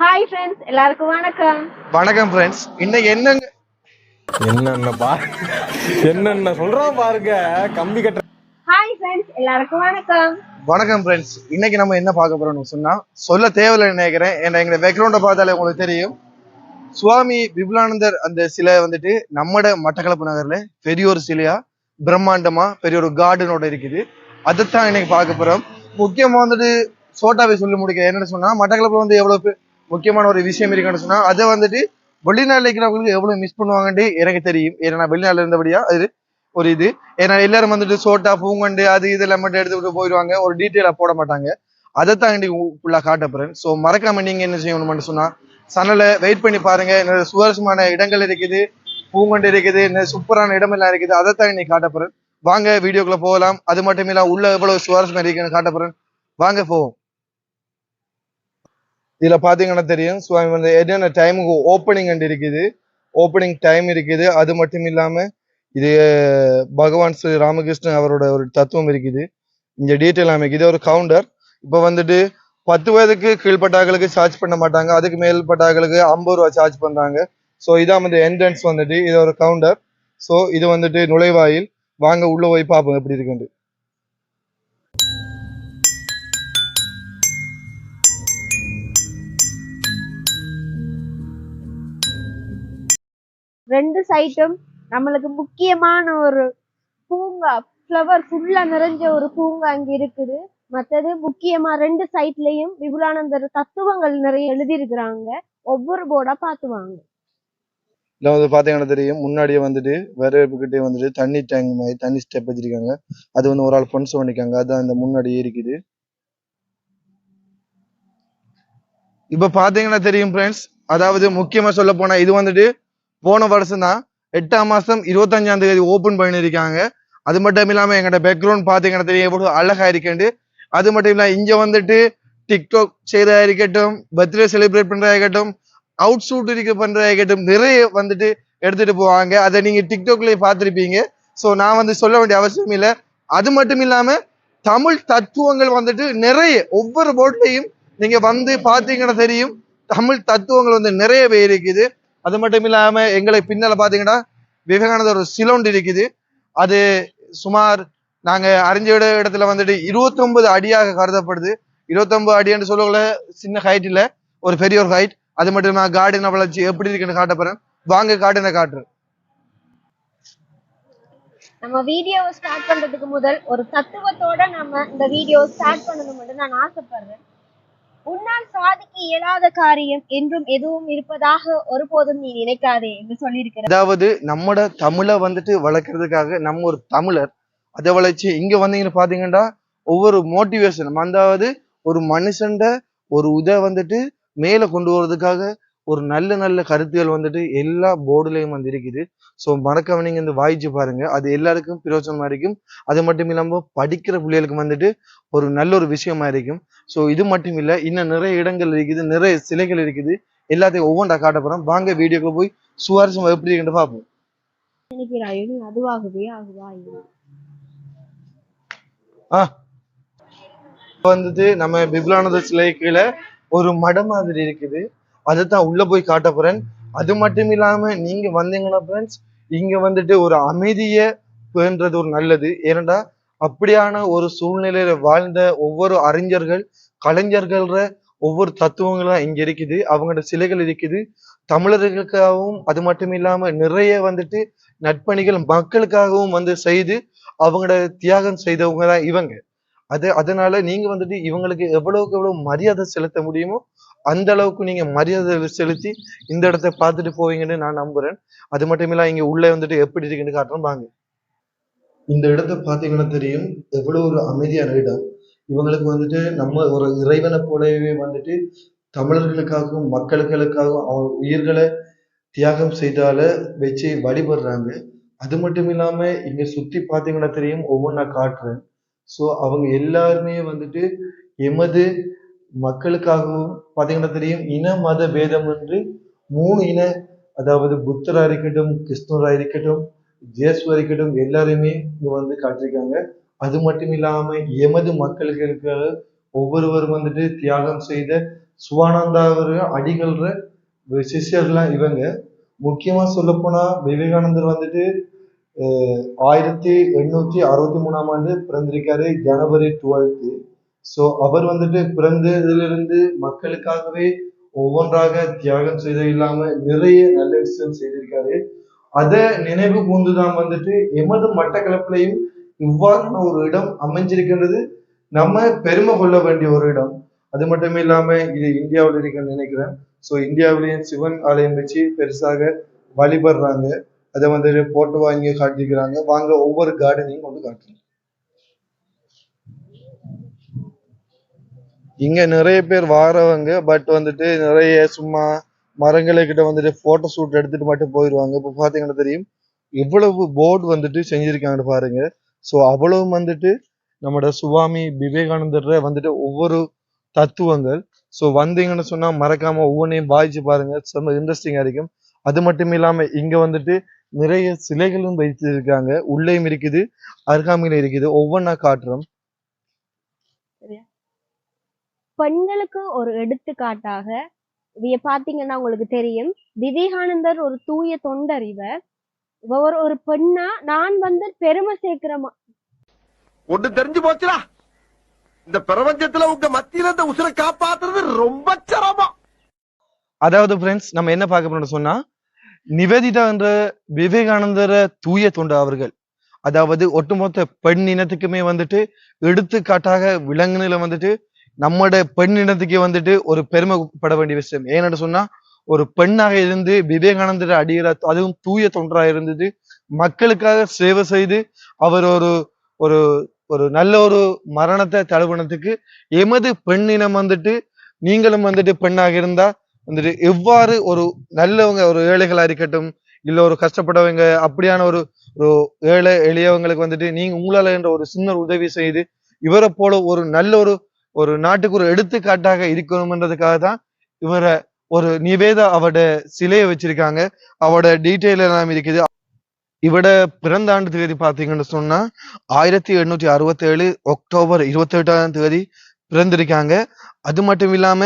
Hi friends எல்லாருக்கும் வணக்கம். வணக்கம் ஃப்ரெண்ட்ஸ் இன்னைக்கு என்னங்க? என்னென்ன பா என்னென்ன சொல்றான் பாருங்க. கம்பி கட்டுற ஹாய் ஃப்ரெண்ட்ஸ் எல்லாருக்கும் வணக்கம். வணக்கம் ஃப்ரெண்ட்ஸ் இன்னைக்கு நம்ம என்ன பார்க்க போறோம்னு சொன்னா சொல்ல தேவையில்லைன்னு நினைக்கிறேன். ஏன்னா எங்க பேக்ரவுண்டை பார்த்தாலே உங்களுக்கு தெரியும். சுவாமி விபுலானந்தர் அந்த சிலை வந்துட்டு நம்மட மட்டக்களப்பு நகர்ல பெரிய ஒரு சிலையா பிரம்மாண்டமா பெரிய ஒரு கார்டனோட இருக்குது. அதைத்தான் இன்னைக்கு பார்க்க போறோம். முக்கியமா வந்துட்டு சோட்டாவை சொல்லி முடிக்க என்னன்னு சொன்னா மட்டக்களப்புல வந்து எவ்வளவு முக்கியமான ஒரு விஷயம் இருக்குன்னு சொன்னா அதை வந்துட்டு வெளிநாட்டுல இருக்கிறவங்களுக்கு எவ்வளவு மிஸ் பண்ணுவாங்கன்னு எனக்கு தெரியும். ஏன்னா நான் இருந்தபடியா அது ஒரு இது. ஏன்னா எல்லாரும் வந்துட்டு சோட்டா பூங்கண்டு அது இதெல்லாம் மட்டும் எடுத்துக்கிட்டு போயிடுவாங்க ஒரு டீட்டெயிலா போட மாட்டாங்க. அதைத்தான் இன்னைக்கு ஃபுல்லா காட்ட போறேன். ஸோ மறக்காம நீங்க என்ன செய்யணும்னு சொன்னா சனலை வெயிட் பண்ணி பாருங்க. நிறைய சுவாரஸ்யமான இடங்கள் இருக்குது பூங்கொண்டு இருக்குது நிறைய சூப்பரான இடமெல்லாம் இருக்குது. அதைத்தான் இன்னைக்கு காட்ட போறேன். வாங்க வீடியோக்குள்ள போகலாம். அது மட்டும் உள்ள எவ்வளவு சுவாரஸ்யம் இருக்குன்னு காட்ட போறேன். வாங்க போவோம். இதில் பார்த்தீங்கன்னா தெரியும். ஸோ வந்து என்னென்ன டைமுக்கு ஓப்பனிங் அண்ட் இருக்குது? ஓப்பனிங் டைம் இருக்குது. அது மட்டும் இல்லாமல் இது பகவான் ஸ்ரீ ராமகிருஷ்ணன் அவரோட ஒரு தத்துவம் இருக்குது. இந்த டீட்டெயில் அமைக்கு. இது ஒரு கவுண்டர் இப்போ வந்துட்டு பத்து வயதுக்கு கீழ்பட்டாக்களுக்கு சார்ஜ் பண்ண மாட்டாங்க. அதுக்கு மேல்பட்டாக்களுக்கு ஐம்பது ரூபா சார்ஜ் பண்ணுறாங்க ஸோ இதான் வந்து என்ட்ரன்ஸ் வந்துட்டு. இது ஒரு கவுண்டர் ஸோ இது வந்துட்டு நுழைவாயில். வாங்க உள்ளே போய் பார்ப்போம் எப்படி இருக்குன்ட்டு. ரெண்டு சைட்டும் நம்மளுக்கு முக்கியமான ஒரு பூங்கா ஃப்ளவர் ஃபுல்லா நிறைஞ்ச ஒரு பூங்கா அங்க இருக்குது. மத்தது முக்கியமா ரெண்டு சைட்லயும் விபுலானந்தர் தத்துவங்கள் நிறைய எழுதியிருக்கிறாங்க. ஒவ்வொரு போர்டா பார்த்து வாங்க. வந்து பார்த்தீங்கன்னா தெரியும். முன்னாடியே வந்துட்டு வரவேற்புக்கிட்டே வந்துட்டு தண்ணி டேங்க் மாதிரி தண்ணி ஸ்டெப் வச்சிருக்காங்க. அது வந்து ஒரு ஆள் ஃபன்ஸ் பண்ணிக்காங்க அதுதான் இந்த முன்னாடியே இருக்குது. இப்போ பார்த்தீங்கன்னா தெரியும் ஃப்ரெண்ட்ஸ் அதாவது முக்கியமா சொல்ல போனா இது வந்துட்டு போன வருஷம் தான் எட்டாம் மாசம் இருபத்தஞ்சாம் தேதி ஓபன் பண்ணியிருக்காங்க. அது மட்டும் இல்லாம எங்கள்கிட்ட பேக்ரவுண்ட் பார்த்தீங்கன்னா தெரியும் எவ்வளவு அழகா இருக்கேன் அது மட்டும் இல்லாம இங்க வந்துட்டு டிக்டாக் செய்யறதா இருக்கட்டும் பர்த்டே செலிப்ரேட் பண்றதா இருக்கட்டும் அவுட் ஷூட் இருக்க பண்றதா இருக்கட்டும் நிறைய வந்துட்டு எடுத்துட்டு போவாங்க. அதை நீங்க டிக்டாக்லயே பார்த்துருப்பீங்க. ஸோ நான் வந்து சொல்ல வேண்டிய அவசியம் இல்லை. அது மட்டும் இல்லாம தமிழ் தத்துவங்கள் வந்துட்டு நிறைய ஒவ்வொரு போட்லையும் நீங்க வந்து பாத்தீங்கன்னா தெரியும் தமிழ் தத்துவங்கள் வந்து நிறையவே இருக்குது. அது மட்டும் இல்லாம எங்களை பின்னால பாத்தீங்கன்னா விவேகானந்தர் ஒரு சிலோண்டு இருக்குது. அது சுமார் நாங்க அறிஞ்ச இடத்துல வந்துட்டு 29 அடியாக கருதப்படுது. 29 அடின்னு சொல்லக்குள்ள சின்ன ஹைட் இல்ல. ஒரு பெரிய ஒரு ஹைட் அது மட்டும் இல்லாம கார்டன் வளர்ச்சி எப்படி இருக்குன்னு காட்ட போறேன். வாங்க கார்டனை காட்டுறேன் நம்ம வீடியோவை ஸ்டார்ட் பண்றதுக்கு முதல் ஒரு தத்துவத்தோட நம்ம இந்த வீடியோ ஸ்டார்ட் பண்ணணும் மட்டும் நான் ஆசைப்படுறேன். உன்னால் சாதிக்க இயலாத காரியம் என்றும் எதுவும் இருப்பதாக ஒருபோதும் நீ நினைக்காதே என்று சொல்லியிருக்கிற அதாவது நம்மட தமிழை வந்துட்டு வளர்க்கறதுக்காக நம்ம ஒரு தமிழர் அதை வளர்ச்சி இங்க வந்தீங்கன்னு பாத்தீங்கன்னா ஒவ்வொரு மோட்டிவேஷன் அதாவது ஒரு மனுஷன்ட ஒரு உதை வந்துட்டு மேல கொண்டு வர்றதுக்காக ஒரு நல்ல நல்ல கருத்துகள் வந்துட்டு எல்லா போர்டுலயும் வந்து இருக்குது ஸோ மறக்காம நீங்க இந்த வாய்ச்சி பாருங்க. அது எல்லாருக்கும் பிரயோஜனமா இருக்கும். அது மட்டும் இல்லாம படிக்கிற பிள்ளைகளுக்கு வந்துட்டு ஒரு நல்ல ஒரு விஷயமா இருக்கும். ஸோ இது மட்டும் இல்ல இன்னும் நிறைய இடங்கள் இருக்குது நிறைய சிலைகள் இருக்குது. எல்லாத்தையும் ஒவ்வொன்றா காட்ட போறோம். வாங்க வீடியோக்கு போய் சுவாரஸ்யம் எப்படி இருக்குன்னு பார்ப்போம். அதுவாகவே ஆகுவா ஆ. வந்துட்டு நம்ம பிப்லானந்த சிலை கீழே ஒரு மடம் மாதிரி இருக்குது. அதை தான் உள்ள போய் காட்ட போறேன். அது மட்டும் இல்லாம நீங்க வந்தீங்கன்னா ஃப்ரெண்ட்ஸ் இங்க வந்துட்டு ஒரு அமைதியை பேன்றது ஒரு நல்லது. ஏனண்டா அப்படியான ஒரு சூழ்நிலையில வாழ்ந்த ஒவ்வொரு அறிஞர்கள் கலைஞர்கள்ற ஒவ்வொரு தத்துவங்களும் இங்க இருக்குது. அவங்களோட சிலைகள் இருக்குது. தமிழர்களுக்காகவும் அது மட்டும் இல்லாம நிறைய வந்துட்டு நட்பணிகள் மக்களுக்காகவும் வந்து செய்து அவங்களோட தியாகம் செய்தவங்க தான் இவங்க. அது அதனால நீங்க வந்துட்டு இவங்களுக்கு எவ்வளவுக்கு எவ்வளவு மரியாதை செலுத்த முடியுமோ அந்த அளவுக்கு நீங்க மரியாதை செலுத்தி இந்த இடத்த பார்த்துட்டு போவீங்கன்னு நான் நம்புறேன். அது மட்டும் இல்ல இங்க உள்ள வந்துட்டு எப்படி இருக்குன்னு காட்டுறோம் வாங்க. இந்த இடத்த பாத்தீங்கன்னா தெரியும். எவ்வளவு ஒரு அமைதியான இடம். இவங்களுக்கு வந்துட்டு நம்ம ஒரு இறைவனை போலவே வந்துட்டு தமிழர்களுக்காகவும் மக்களுக்களுக்காகவும் அவங்க உயிர்களை தியாகம் செய்தால வச்சு வழிபடுறாங்க. அது மட்டும் இல்லாம இங்க சுத்தி பாத்தீங்கன்னா தெரியும் ஒவ்வொன்றா காட்டுறேன். ஸோ அவங்க எல்லாருமே வந்துட்டு எமது மக்களுக்காகவும் பார்த்தீங்கன்னா தெரியும் இன மத பேதம் என்று மூணு இன அதாவது புத்தரா இருக்கட்டும் கிருஷ்ணரா இருக்கட்டும் ஜேசுவா இருக்கட்டும் எல்லாருமே இங்கே வந்து காட்டியிருக்காங்க. அது மட்டும் இல்லாமல் எமது மக்களுக்காக ஒவ்வொருவரும் வந்துட்டு தியாகம் செய்த சுவானந்தாவர் அடிகள்ற சிஷியர்லாம் இவங்க. முக்கியமாக சொல்லப்போனால் விவேகானந்தர் வந்துட்டு ஆயிரத்தி எண்ணூற்றி அறுபத்தி மூணாம் ஆண்டு பிறந்திருக்காரு ஜனவரி டுவெல்த்து ஸோ அவர் வந்துட்டு பிறந்ததிலிருந்து மக்களுக்காகவே ஒவ்வொன்றாக தியாகம் செய்தது இல்லாம நிறைய நல்ல விஷயம் செய்திருக்காரு. அதை நினைவு கூர்ந்துதான் வந்துட்டு எமது மட்டக்களப்பிலையும் இவ்வாறான ஒரு இடம் அமைஞ்சிருக்கின்றது. நம்ம பெருமை கொள்ள வேண்டிய ஒரு இடம். அது மட்டும் இல்லாம இது இந்தியாவில் இருக்குன்னு நினைக்கிறேன். ஸோ இந்தியாவிலேயும் சிவன் ஆலயம் வச்சு பெருசாக வழிபடுறாங்க. அதை வந்துட்டு போட்டு வாங்கி காட்டிக்கிறாங்க வாங்க ஒவ்வொரு கார்டனையும் கொண்டு காட்டுறாங்க. இங்க நிறைய பேர் வாரவங்க பட் வந்துட்டு நிறைய சும்மா மரங்களை கிட்ட வந்துட்டு போட்டோ ஷூட் எடுத்துட்டு மட்டும் போயிடுவாங்க இப்போ பாத்தீங்கன்னா தெரியும் எவ்வளவு போர்டு வந்துட்டு செஞ்சிருக்காங்கன்னு பாருங்க. ஸோ அவ்வளவு வந்துட்டு நம்மளோட சுவாமி விவேகானந்தர் வந்துட்டு ஒவ்வொரு தத்துவங்கள். ஸோ வந்தீங்கன்னு சொன்னா மறக்காம ஒவ்வொன்றையும் வாய்ச்சி பாருங்க. ரொம்ப இன்ட்ரெஸ்டிங்கா இருக்கும். அது மட்டும் இல்லாம இங்க வந்துட்டு நிறைய சிலைகளும் வைத்திருக்காங்க. உள்ளேயும் இருக்குது அருகாமையில இருக்குது. ஒவ்வொன்றா காட்டுறோம். பெண்களுக்கு ஒரு எடுத்துக்காட்டாக பாத்தீங்கன்னா உங்களுக்கு தெரியும். விவேகானந்தர் ஒரு தூய தொண்டர் இவர். இவர் ஒரு- ஒரு பெண்ணா நான் வந்து பெருமை சேர்க்கிற மா- ஒண்ணு தெரிஞ்சு போச்சுடா. இந்த பிரபஞ்சத்துல உங்க மத்தியில இந்த உசுரை காப்பாத்துறது ரொம்ப சிரமம். அதாவது ஃப்ரெண்ட்ஸ் நம்ம என்ன பார்க்க போறோம்னு சொன்னா நிவேதிதா என்ற விவேகானந்தர தூய தொண்டு அவர்கள். அதாவது ஒட்டுமொத்த பெண் இனத்துக்குமே வந்துட்டு எடுத்துக்காட்டாக விலங்குல வந்துட்டு நம்மட பெண் வந்துட்டு ஒரு பெருமைப்பட வேண்டிய விஷயம். ஏன்னு சொன்னா ஒரு பெண்ணாக இருந்து விவேகானந்தர் அடிகிற அதுவும் தூய தொண்டராக இருந்தது. மக்களுக்காக சேவை செய்து அவர் ஒரு ஒரு ஒரு நல்ல ஒரு மரணத்தை தழுவினத்துக்கு எமது பெண்ணினம் வந்துட்டு நீங்களும் வந்துட்டு பெண்ணாக இருந்தா வந்துட்டு எவ்வாறு ஒரு நல்லவங்க ஒரு ஏழைகளா இருக்கட்டும் இல்ல ஒரு கஷ்டப்பட்டவங்க அப்படியான ஒரு ஒரு ஏழை எளியவங்களுக்கு வந்துட்டு நீங்க உங்களால என்ற ஒரு சின்ன உதவி செய்து இவரை போல ஒரு நல்ல ஒரு ஒரு நாட்டுக்கு ஒரு எடுத்துக்காட்டாக இருக்கணும்ன்றதுக்காக தான் இவரை ஒரு நிவேதா அவட சிலையை வச்சிருக்காங்க. அவட டீட்டெயில் எல்லாம் இருக்குது. இவட பிறந்த ஆண்டு தேதி பாத்தீங்கன்னு சொன்னா ஆயிரத்தி எண்ணூற்றி அறுபத்தேழு அக்டோபர் இருபத்தி எட்டாம் தேதி பிறந்திருக்காங்க. அது மட்டும் இல்லாம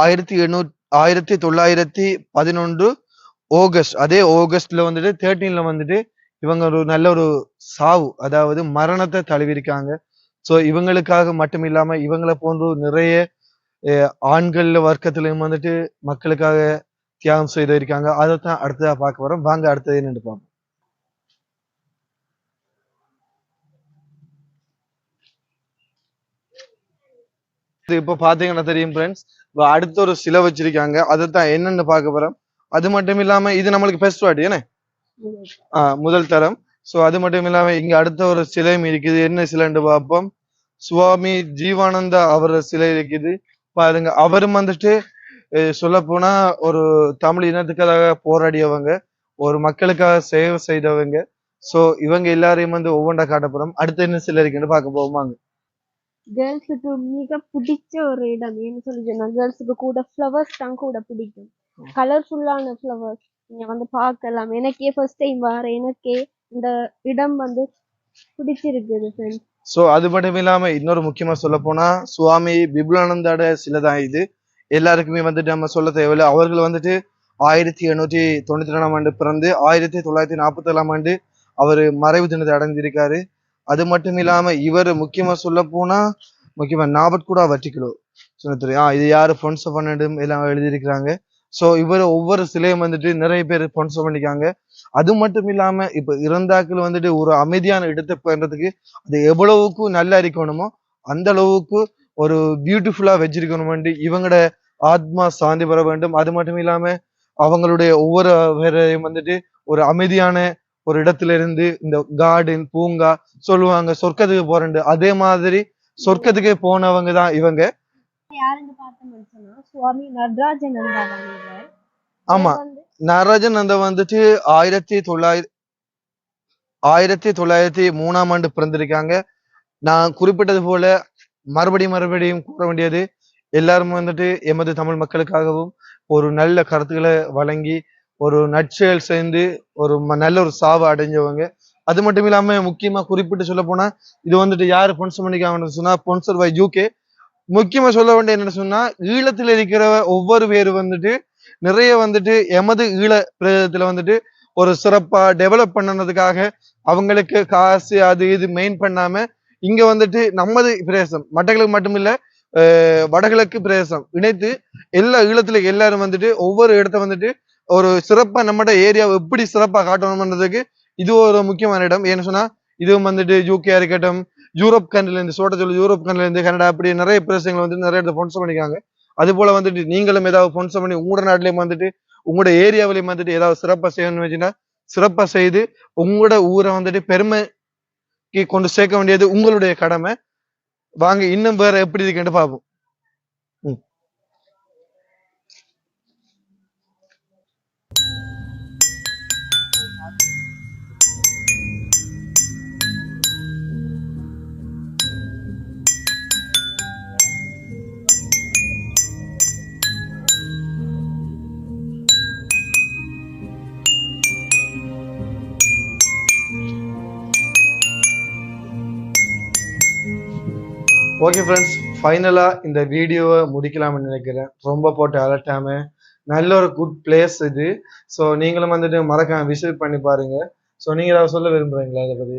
ஆயிரத்தி எண்ணூ ஆயிரத்தி தொள்ளாயிரத்தி பதினொன்று ஆகஸ்ட் அதே ஆகஸ்ட்ல வந்துட்டு தேர்ட்டீன்ல வந்துட்டு இவங்க ஒரு நல்ல ஒரு சாவு அதாவது மரணத்தை தழுவிருக்காங்க ஸோ இவங்களுக்காக மட்டும் இல்லாம இவங்களை போன்று நிறைய ஆண்கள் வர்க்கத்திலையும் வந்துட்டு மக்களுக்காக தியாகம் செய்து இருக்காங்க. அதைத்தான் அடுத்ததா பார்க்க வரோம் வாங்க அடுத்தது என்னன்னு பார்ப்போம். இது இப்ப பாத்தீங்கன்னா தெரியும் ஃப்ரெண்ட்ஸ் அடுத்த ஒரு சிலை வச்சிருக்காங்க. அதைத்தான் என்னன்னு பார்க்க போறோம். அது மட்டும் இல்லாம இது நம்மளுக்கு பெஸ்ட் வாட்டி என்ன? ஆஹ் முதல் தரம். சோ அது மட்டும் இல்லாம இங்க அடுத்த ஒரு சிலையும் இருக்குது. என்ன சிலைன்னு பார்ப்போம். சுவாமி ஜீவானந்தா அவர் சிலை இருக்குது. பாருங்க அவரும் வந்துட்டு சொல்ல போனா ஒரு தமிழ் இனத்துக்காக போராடியவங்க ஒரு மக்களுக்காக சேவை செய்தவங்க. சோ இவங்க எல்லாரையும் வந்து ஒவ்வொன்றா காட்ட போறோம். அடுத்து என்ன சிலை இருக்குன்னு பார்க்க போவோமாங்க. கேர்ள்ஸுக்கு மிக பிடிச்ச ஒரு இடம் என்ன சொல்லி சொன்னா கேர்ள்ஸுக்கு கூட ஃப்ளவர்ஸ் தான் கூட பிடிக்கும். கலர்ஃபுல்லான ஃப்ளவர்ஸ் நீங்க வந்து பார்க்கலாம். எனக்கே ஃபர்ஸ்ட் டைம் வர எனக்கே இந்த இடம் வந்து பிடிச்சிருக்குது ஃப்ரெண்ட்ஸ் சோ அது மட்டும் இல்லாம இன்னொரு முக்கியமா சொல்ல போனா சுவாமி பிபுலானந்தோட சிலை தான் இது. எல்லாருக்குமே வந்துட்டு நம்ம சொல்ல தேவையில்லை. அவர்கள் வந்துட்டு ஆயிரத்தி எண்ணூற்றி தொண்ணூத்தி ரெண்டாம் ஆண்டு பிறந்து ஆயிரத்தி தொள்ளாயிரத்தி நாற்பத்தி ஏழாம் ஆண்டு அவர் மறைவு தினத்தை அடைந்திருக்காரு. அது மட்டும் இல்லாம இவர் முக்கியமா சொல்ல போனா முக்கியமா நாவட்கூடா வட்டிக்குழு சொன்னது ஆஹ் இது யாரு? பொன்சோ பண்ணிடும் எல்லாம் எழுதியிருக்கிறாங்க. சோ இவர் ஒவ்வொரு சிலையும் வந்துட்டு நிறைய பேர் பொன்சோ பண்ணிக்காங்க அது மட்டும் இல்லாம இப்ப இறந்தாக்கள் வந்துட்டு ஒரு அமைதியான இடத்தை பெறதுக்கு அது எவ்வளவுக்கு நல்லா இருக்கணுமோ அந்த அளவுக்கு ஒரு பியூட்டிஃபுல்லா வச்சிருக்கணும் இவங்களோட ஆத்மா சாந்தி பெற வேண்டும். அது மட்டும் இல்லாம அவங்களுடைய ஒவ்வொரு பேரையும் வந்துட்டு ஒரு அமைதியான ஒரு இடத்துல இருந்து இந்த கார்டன் பூங்கா சொல்லுவாங்க சொர்க்கத்துக்கு போறேன் அதே மாதிரி சொர்க்கத்துக்கே போனவங்க தான் இவங்க. ஆமா. நடராஜன் அந்த வந்துட்டு ஆயிரத்தி தொள்ளாயிரத்தி ஆயிரத்தி தொள்ளாயிரத்தி மூணாம் ஆண்டு பிறந்திருக்காங்க. நான் குறிப்பிட்டது போல மறுபடியும் மறுபடியும் கூற வேண்டியது எல்லாரும் வந்துட்டு எமது தமிழ் மக்களுக்காகவும் ஒரு நல்ல கருத்துக்களை வழங்கி ஒரு நற்செயல் சேர்ந்து ஒரு ம- நல்ல ஒரு சாவு அடைஞ்சவங்க. அது மட்டும் இல்லாம முக்கியமா குறிப்பிட்டு சொல்ல போனா இது வந்துட்டு யாரு ஸ்பான்சர் பண்ணிக்காங்கன்னு சொன்னா ஸ்பான்சர் பை யூகே முக்கியமா சொல்ல வேண்டிய என்னன்னு சொன்னா ஈழத்துல இருக்கிற ஒவ்வொரு பேர் வந்துட்டு நிறைய வந்துட்டு எமது ஈழ பிரதேசத்துல வந்துட்டு ஒரு சிறப்பா டெவலப் பண்ணனதுக்காக அவங்களுக்கு காசு அது இது மெயின் பண்ணாம இங்க வந்துட்டு நமது பிரதேசம் மட்டக்களுக்கு மட்டுமில்ல வடகிழக்கு பிரதேசம் இணைத்து எல்லா ஈழத்துல எல்லாரும் வந்துட்டு ஒவ்வொரு இடத்த வந்துட்டு ஒரு சிறப்பா நம்மட ஏரியாவை எப்படி சிறப்பா காட்டணும்ன்றதுக்கு இது ஒரு முக்கியமான இடம். ஏன்னு சொன்னா இதுவும் வந்துட்டு யூகே இருக்கட்டும் யூரோப் கண்ட்ரில இருந்து சோட்ட சொல்லி யூரோப் கண்ட்ரில இருந்து கனடா அப்படி நிறைய பிரதேசங்கள் வந்து நிறைய இடத்த ஸ்பான்சர் பண்ணிக்காங்க அது போல வந்துட்டு நீங்களும் ஏதாவது ஸ்பான்சர் பண்ணி உங்களோட நாட்டிலையும் வந்துட்டு உங்களோட ஏரியாவிலையும் வந்துட்டு ஏதாவது சிறப்பாக செய்யணும்னு வச்சுன்னா சிறப்பாக செய்து உங்களோட ஊரை வந்துட்டு பெருமைக்கு கொண்டு சேர்க்க வேண்டியது உங்களுடைய கடமை. வாங்க இன்னும் வேற எப்படி இருக்குன்னு பார்ப்போம். ஓகே ஃப்ரெண்ட்ஸ் ஃபைனலாக இந்த வீடியோவை முடிக்கலாம்னு நினைக்கிறேன். ரொம்ப போட்டு அலட்டாமல் நல்ல ஒரு குட் பிளேஸ் இது. ஸோ நீங்களும் வந்துட்டு மறக்காம விசிட் பண்ணி பாருங்க. ஸோ நீங்கள் ஏதாவது சொல்ல விரும்புறீங்களா இதை பற்றி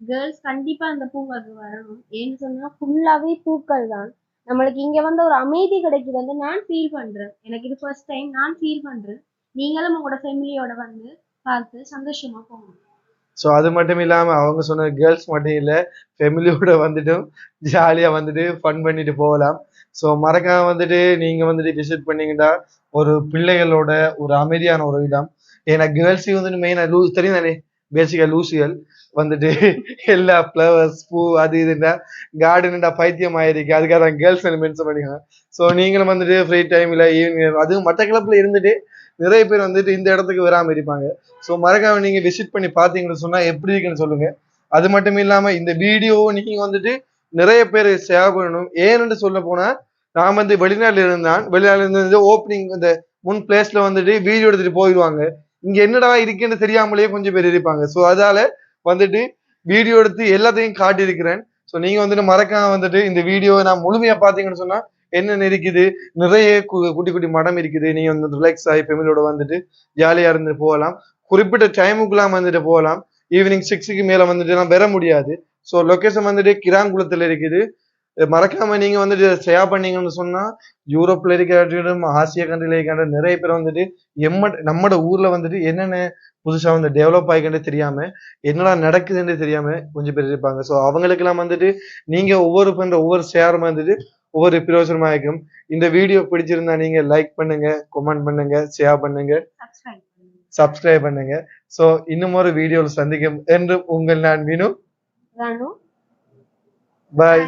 கேர்ள்ஸ் கண்டிப்பாக அந்த பூங்காக்கு வரணும். ஏன்னு சொன்னால் ஃபுல்லாகவே பூக்கள் தான் நம்மளுக்கு இங்கே வந்து ஒரு அமைதி கிடைக்குது வந்து நான் ஃபீல் பண்ணுறேன் எனக்கு இது ஃபர்ஸ்ட் டைம் நான் ஃபீல் பண்ணுறேன் நீங்களும் உங்களோட ஃபேமிலியோட வந்து பார்த்து சந்தோஷமாக போங்க. ஸோ அது மட்டும் இல்லாமல் அவங்க சொன்ன கேர்ள்ஸ் மட்டும் இல்லை ஃபெமிலியோட வந்துட்டும் ஜாலியாக வந்துட்டு ஃபன் பண்ணிட்டு போகலாம். ஸோ மறக்காம வந்துட்டு நீங்கள் வந்துட்டு விசிட் பண்ணீங்கன்னா ஒரு பிள்ளைகளோட ஒரு அமைதியான ஒரு இடம். ஏன்னா கேர்ள்ஸையும் வந்துட்டு மெயினாக லூ தெரியும் தானே பேசிக்கா லூசியல் வந்துட்டு எல்லா ஃப்ளவர்ஸ் பூ அது இதுண்டா கார்டன்டா பைத்தியம் ஆயிருக்கு. அதுக்காக தான் கேர்ள்ஸ் மென்ஷன் பண்ணிக்கலாம் ஸோ நீங்களும் வந்துட்டு ஃப்ரீ டைமில் ஈவினிங் அதுவும் மற்ற கிளப்பில் இருந்துட்டு நிறைய பேர் வந்துட்டு இந்த இடத்துக்கு வராமல் இருப்பாங்க. ஸோ மறக்காம நீங்கள் விசிட் பண்ணி பார்த்தீங்கன்னு சொன்னால் எப்படி இருக்குன்னு சொல்லுங்கள் அது மட்டும் இல்லாமல் இந்த வீடியோவை நீங்கள் வந்துட்டு நிறைய பேர் ஷேர் பண்ணணும். ஏன்னு சொல்ல போனால் நான் வந்து வெளிநாட்டில் இருந்தான் வெளிநாட்டுல இருந்து ஓப்பனிங் இந்த முன் பிளேஸ்ல வந்துட்டு வீடியோ எடுத்துட்டு போயிடுவாங்க. இங்க என்னடா இருக்குன்னு தெரியாமலேயே கொஞ்சம் பேர் இருப்பாங்க. ஸோ அதால வந்துட்டு வீடியோ எடுத்து எல்லாத்தையும் காட்டியிருக்கிறேன். ஸோ நீங்க வந்துட்டு மறக்காம வந்துட்டு இந்த வீடியோவை நான் முழுமையா பாத்தீங்கன்னு சொன்னா என்னென்ன இருக்குது நிறைய கு- குட்டி குட்டி மடம் இருக்குது. நீங்க வந்து ரிலாக்ஸ் ஆகி ஃபேமிலியோட வந்துட்டு ஜாலியா இருந்துட்டு போகலாம். குறிப்பிட்ட டைமுக்குலாம் வந்துட்டு போகலாம். ஈவினிங் சிக்ஸுக்கு மேல வந்துட்டு எல்லாம் வர முடியாது. ஸோ லொக்கேஷன் வந்துட்டு கிராங்குளத்துல இருக்குது. மறக்காம நீங்க வந்துட்டு ஷேர் பண்ணீங்கன்னு சொன்னா யூரோப்ல இருக்கிற ஆசியா கண்ட்ரில இருக்கிற நிறைய பேர் வந்துட்டு எம்ம நம்மட ஊர்ல வந்துட்டு என்னென்ன புதுசா வந்து டெவலப் ஆகிக்கிட்டே தெரியாம என்னடா நடக்குதுன்னு தெரியாம கொஞ்சம் பேர் இருப்பாங்க. ஸோ அவங்களுக்கெல்லாம் வந்துட்டு நீங்க ஒவ்வொரு பண்ற ஒவ்வொரு ஷேரும் வந்துட்டு ஒவ்வொரு பிரயோஜனமா இருக்கும் இந்த வீடியோ பிடிச்சிருந்தா நீங்க லைக் பண்ணுங்க கமெண்ட் பண்ணுங்க ஷேர் பண்ணுங்க சப்ஸ்கிரைப் பண்ணுங்க. ஸோ இன்னும் ஒரு வீடியோவில் சந்திக்கும். என்று உங்கள் நான் வினு. பாய்.